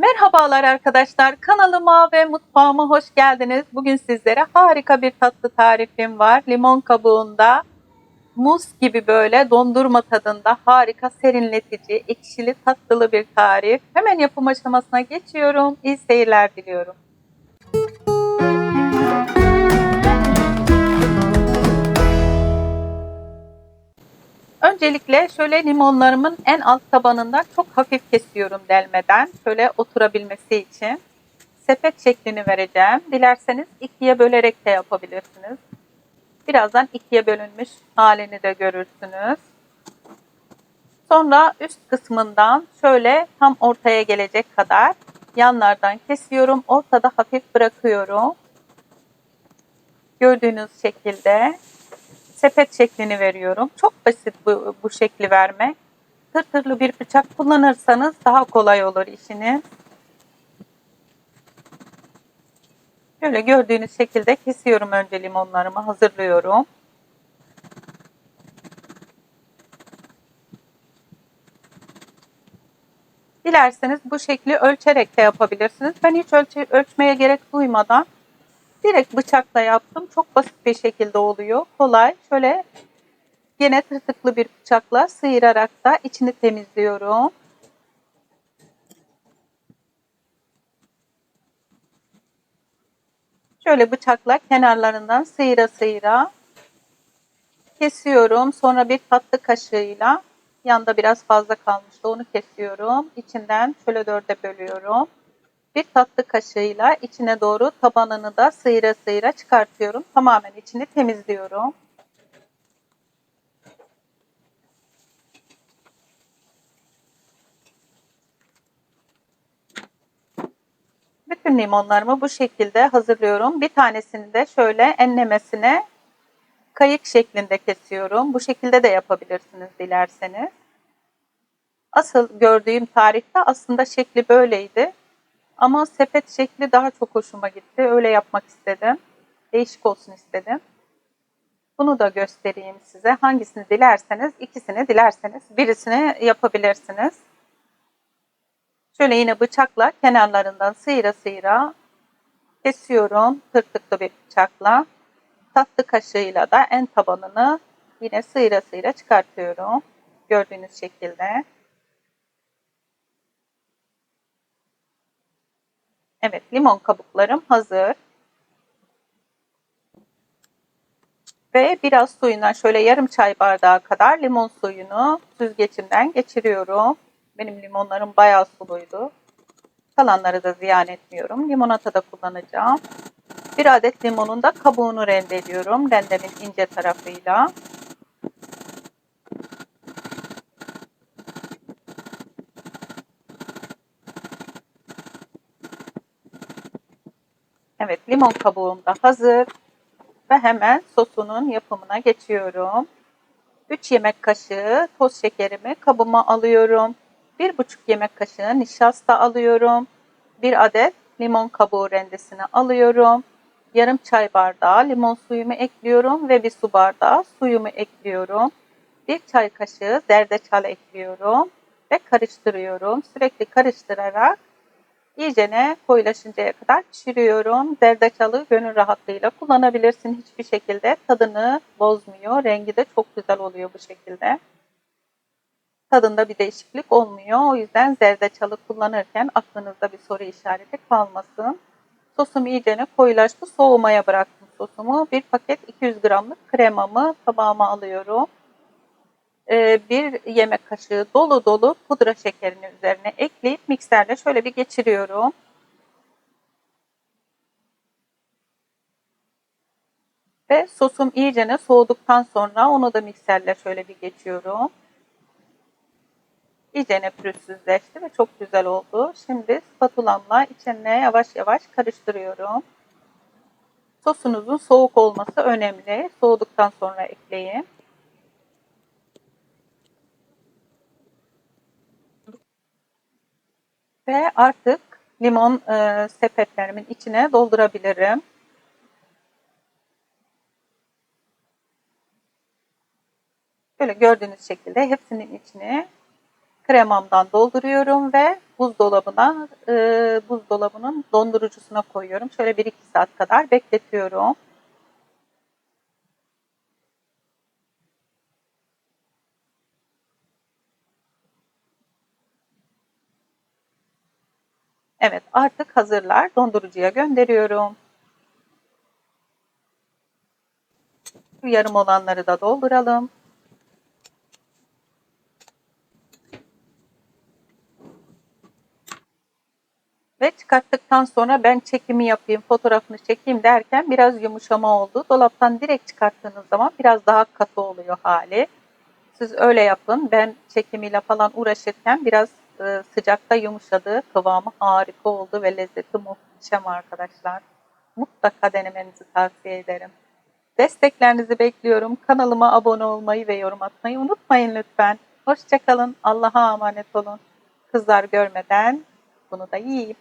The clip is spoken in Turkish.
Merhabalar arkadaşlar. Kanalıma ve mutfağıma hoş geldiniz. Bugün sizlere harika bir tatlı tarifim var. Limon kabuğunda muz gibi böyle dondurma tadında harika serinletici, ekşili tatlılı bir tarif. Hemen yapım aşamasına geçiyorum. İyi seyirler diliyorum. Öncelikle şöyle limonlarımın en alt tabanından çok hafif kesiyorum delmeden. Şöyle oturabilmesi için. Sepet şeklini vereceğim. Dilerseniz ikiye bölerek de yapabilirsiniz. Birazdan ikiye bölünmüş halini de görürsünüz. Sonra üst kısmından şöyle tam ortaya gelecek kadar yanlardan kesiyorum. Ortada hafif bırakıyorum. Gördüğünüz şekilde sepet şeklini veriyorum. Çok basit bu, bu şekli vermek. Tırtırlı bir bıçak kullanırsanız daha kolay olur işiniz. Böyle gördüğünüz şekilde kesiyorum önce limonlarımı hazırlıyorum. Dilerseniz bu şekli ölçerek de yapabilirsiniz. Ben hiç ölçe, ölçmeye gerek duymadan direkt bıçakla yaptım. Çok basit bir şekilde oluyor. Kolay. Şöyle yine tırtıklı bir bıçakla sıyırarak da içini temizliyorum. Şöyle bıçakla kenarlarından sıyıra sıyıra kesiyorum. Sonra bir tatlı kaşığıyla yanda biraz fazla kalmıştı onu kesiyorum. İçinden şöyle dörde bölüyorum. Bir tatlı kaşığıyla içine doğru tabanını da sıyıra sıyıra çıkartıyorum. Tamamen içini temizliyorum. Bütün limonlarımı bu şekilde hazırlıyorum. Bir tanesini de şöyle enlemesine kayık şeklinde kesiyorum. Bu şekilde de yapabilirsiniz dilerseniz. Asıl gördüğüm tarifte aslında şekli böyleydi. Ama sepet şekli daha çok hoşuma gitti. Öyle yapmak istedim. Değişik olsun istedim. Bunu da göstereyim size. Hangisini dilerseniz, ikisini dilerseniz birisini yapabilirsiniz. Şöyle yine bıçakla kenarlarından sıyıra sıyıra kesiyorum. Tırtıklı bir bıçakla. Tatlı kaşığıyla da en tabanını yine sıyıra sıyıra çıkartıyorum. Gördüğünüz şekilde. Evet, limon kabuklarım hazır. Ve biraz suyuna şöyle yarım çay bardağı kadar limon suyunu süzgecimden geçiriyorum. Benim limonlarım bayağı suluydu. Kalanları da ziyan etmiyorum. Limonata da kullanacağım. Bir adet limonun da kabuğunu rendeliyorum. Rendemin ince tarafıyla. Evet limon kabuğum da hazır. Ve hemen sosunun yapımına geçiyorum. 3 yemek kaşığı toz şekerimi kabıma alıyorum. 1,5 yemek kaşığı nişasta alıyorum. 1 adet limon kabuğu rendesini alıyorum. Yarım çay bardağı limon suyumu ekliyorum ve bir su bardağı suyumu ekliyorum. 1 çay kaşığı zerdeçal ekliyorum ve karıştırıyorum. Sürekli karıştırarak iyicene koyulaşıncaya kadar pişiriyorum. Zerdeçalı gönül rahatlığıyla kullanabilirsin. Hiçbir şekilde tadını bozmuyor. Rengi de çok güzel oluyor bu şekilde. Tadında bir değişiklik olmuyor. O yüzden zerdeçalı kullanırken aklınızda bir soru işareti kalmasın. Sosum iyicene koyulaştı. Soğumaya bıraktım sosumu. Bir paket 200 gramlık kremamı tabağıma alıyorum. Ee, bir yemek kaşığı dolu dolu pudra şekerini üzerine ekleyip mikserle şöyle bir geçiriyorum. Ve sosum iyicene soğuduktan sonra onu da mikserle şöyle bir geçiyorum. İyicene pürüzsüzleşti ve çok güzel oldu. Şimdi spatulamla içine yavaş yavaş karıştırıyorum. Sosunuzun soğuk olması önemli. Soğuduktan sonra ekleyin. Ve artık limon e, sepetlerimin içine doldurabilirim. Böyle gördüğünüz şekilde hepsinin içine kremamdan dolduruyorum ve buzdolabına, e, buzdolabının dondurucusuna koyuyorum. Şöyle 1-2 saat kadar bekletiyorum. Evet, artık hazırlar. Dondurucuya gönderiyorum. Yarım olanları da dolduralım. Ve çıkarttıktan sonra ben çekimi yapayım, fotoğrafını çekeyim derken biraz yumuşama oldu. Dolaptan direkt çıkarttığınız zaman biraz daha katı oluyor hali. Siz öyle yapın. Ben çekimiyle falan uğraşırken biraz e, sıcakta yumuşadı. Kıvamı harika oldu ve lezzeti muhteşem arkadaşlar. Mutlaka denemenizi tavsiye ederim. Desteklerinizi bekliyorum. Kanalıma abone olmayı ve yorum atmayı unutmayın lütfen. Hoşçakalın. Allah'a emanet olun. Kızlar görmeden bunu da yiyeyim.